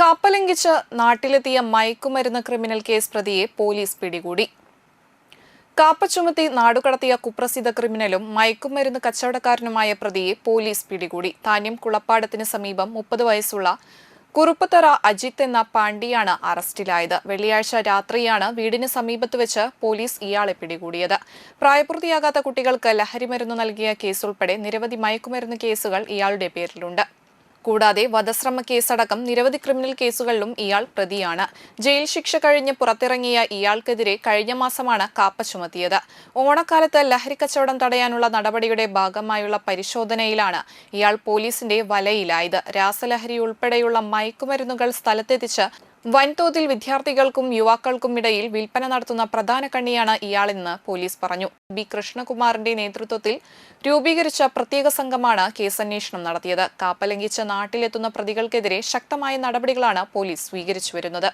കാപ്പലംഘിച്ച് നാട്ടിലെത്തിയ മയക്കുമരുന്ന് criminal case പ്രതിയെ police പിടികൂടി. കാപ്പ ചുമത്തി നാടുകടത്തിയ കുപ്രസിദ്ധ ക്രിമിനലും മയക്കുമരുന്ന് കച്ചവടക്കാരനുമായ പ്രതിയെ പോലീസ് പിടികൂടി. താന്യം കുളപ്പാടത്തിന് സമീപം മുപ്പത് വയസ്സുള്ള കുറുപ്പത്തറ അജിത്ത് എന്ന പാണ്ഡിയാണ് അറസ്റ്റിലായത്. വെള്ളിയാഴ്ച രാത്രിയാണ് വീടിന് സമീപത്ത് വെച്ച് പോലീസ് ഇയാളെ പിടികൂടിയത്. പ്രായപൂർത്തിയാകാത്ത കുട്ടികൾക്ക് ലഹരിമരുന്ന് നൽകിയ കേസുൾപ്പെടെ നിരവധി മയക്കുമരുന്ന് കേസുകൾ ഇയാളുടെ പേരിലുണ്ട്. കൂടാതെ വധശ്രമ കേസടക്കം നിരവധി ക്രിമിനൽ കേസുകളിലും ഇയാൾ പ്രതിയാണ്. ജയിൽ ശിക്ഷ കഴിഞ്ഞ് പുറത്തിറങ്ങിയ ഇയാൾക്കെതിരെ കഴിഞ്ഞ മാസമാണ് കാപ്പ ചുമത്തിയത്. ഓണക്കാലത്ത് ലഹരി കച്ചവടം തടയാനുള്ള നടപടിയുടെ ഭാഗമായുള്ള പരിശോധനയിലാണ് ഇയാൾ പോലീസിന്റെ വലയിലായത്. രാസലഹരി ഉൾപ്പെടെയുള്ള മയക്കുമരുന്നുകൾ സ്ഥലത്തെത്തിച്ച് വൻതോതിൽ വിദ്യാർത്ഥികൾക്കും യുവാക്കൾക്കും ഇടയിൽ വിൽപ്പന നടത്തുന്ന പ്രധാന കണ്ണിയാണ് ഇയാളെന്ന് പോലീസ് പറഞ്ഞു. ബി. കൃഷ്ണകുമാറിന്റെ നേതൃത്വത്തിൽ രൂപീകരിച്ച പ്രത്യേക സംഘമാണ് കേസന്വേഷണം നടത്തിയത്. കാപ്പലംഘിച്ച നാട്ടിലെത്തുന്ന പ്രതികൾക്കെതിരെ ശക്തമായ നടപടികളാണ് പോലീസ് സ്വീകരിച്ചു വരുന്നത്.